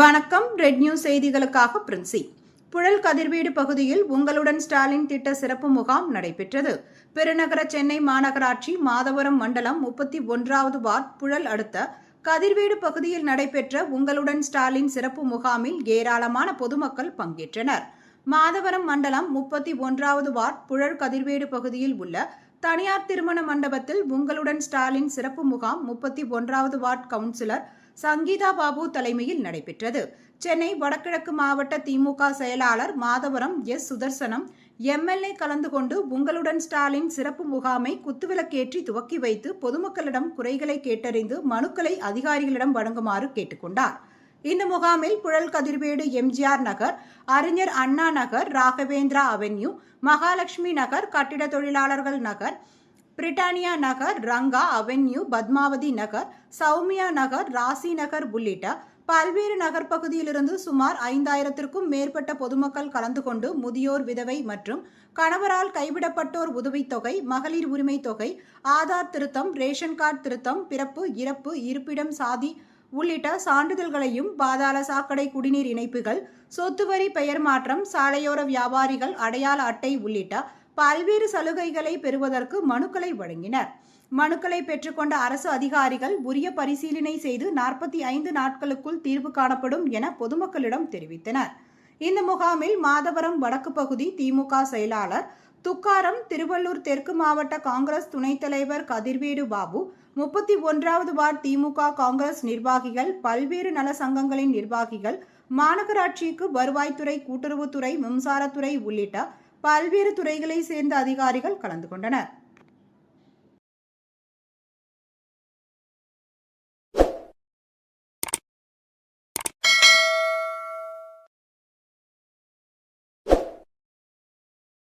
வணக்கம். Red news செய்திகளுக்காக பிரின்சி. புழல் கதிர்வீடு பகுதியில் உங்களுடன் ஸ்டாலின் திட்ட சிறப்பு முகாம் நடைபெற்றது. பெருநகர சென்னை மாநகராட்சி மாதவரம் மண்டலம் முப்பத்தி ஒன்றாவது வார்டு புழல் அடுத்த கதிர்வீடு பகுதியில் நடைபெற்ற உங்களுடன் ஸ்டாலின் சிறப்பு முகாமில் ஏராளமான பொதுமக்கள் பங்கேற்றனர். மாதவரம் மண்டலம் முப்பத்தி ஒன்றாவது வார்டு புழல் கதிர்வேடு பகுதியில் உள்ள தனியார் திருமண மண்டபத்தில் உங்களுடன் ஸ்டாலின் சிறப்பு முகாம் முப்பத்தி ஒன்றாவது வார்டு கவுன்சிலர் சங்கீதா பாபு தலைமையில் நடைபெற்றது. சென்னை வடகிழக்கு மாவட்ட திமுக செயலாளர் மாதவரம் எஸ். சுதர்சனம் எம்எல்ஏ கலந்து கொண்டு உங்களுடன் ஸ்டாலின் சிறப்பு முகாமை குத்துவிளக்கேற்றி துவக்கி வைத்து பொதுமக்களிடம் குறைகளை கேட்டறிந்து மனுக்களை அதிகாரிகளிடம் வழங்குமாறு கேட்டுக்கொண்டார். இந்த முகாமில் Puzhal Kathirvedu MGR Nagar Arignar Anna Nagar Raghavendra avenue Mahalakshmi Nagar Kattida Thozhilalargal Nagar Britannia Nagar Ranga avenue Padmavathi Nagar Soumya Nagar Rasi Nagar உள்ளிட்ட பல்வேறு நகர் பகுதியிலிருந்து சுமார் ஐந்தாயிரத்திற்கும் மேற்பட்ட பொதுமக்கள் கலந்து கொண்டு முதியோர் விதவை மற்றும் கணவரால் கைவிடப்பட்டோர் உதவித்தொகை மகளிர் உரிமை தொகை ஆதார் திருத்தம் ரேஷன் கார்டு திருத்தம் பிறப்பு இறப்பு இருப்பிடம் சாதி உள்ளிட்ட சான்றிதழ்களையும் பாதாள சாக்கடை குடிநீர் இணைப்புகள் சொத்து வரி பெயர் மாற்றம் சாலையோர வியாபாரிகள் அடையாள அட்டை உள்ளிட்ட பல்வேறு சலுகைகளை பெறுவதற்கு மனுக்களை வழங்கினர். மனுக்களை பெற்றுக்கொண்ட அரசு அதிகாரிகள் உரிய பரிசீலனை செய்து நாற்பத்தி ஐந்து நாட்களுக்குள் தீர்வு காணப்படும் என பொதுமக்களிடம் தெரிவித்தனர். இந்த முகாமில் மாதவரம் வடக்கு பகுதி திமுக செயலாளர் துக்காரம் திருவள்ளூர் தெற்கு மாவட்ட காங்கிரஸ் துணைத் தலைவர் கதிர்வேடு பாபு முப்பத்தி ஒன்றாவது வார்டு திமுக காங்கிரஸ் நிர்வாகிகள் பல்வேறு நல சங்கங்களின் நிர்வாகிகள் மாநகராட்சிக்கு வருவாய்த்துறை கூட்டுறவுத்துறை மின்சாரத்துறை உள்ளிட்ட பல்வேறு துறைகளை சேர்ந்த அதிகாரிகள் கலந்து கொண்டனர்.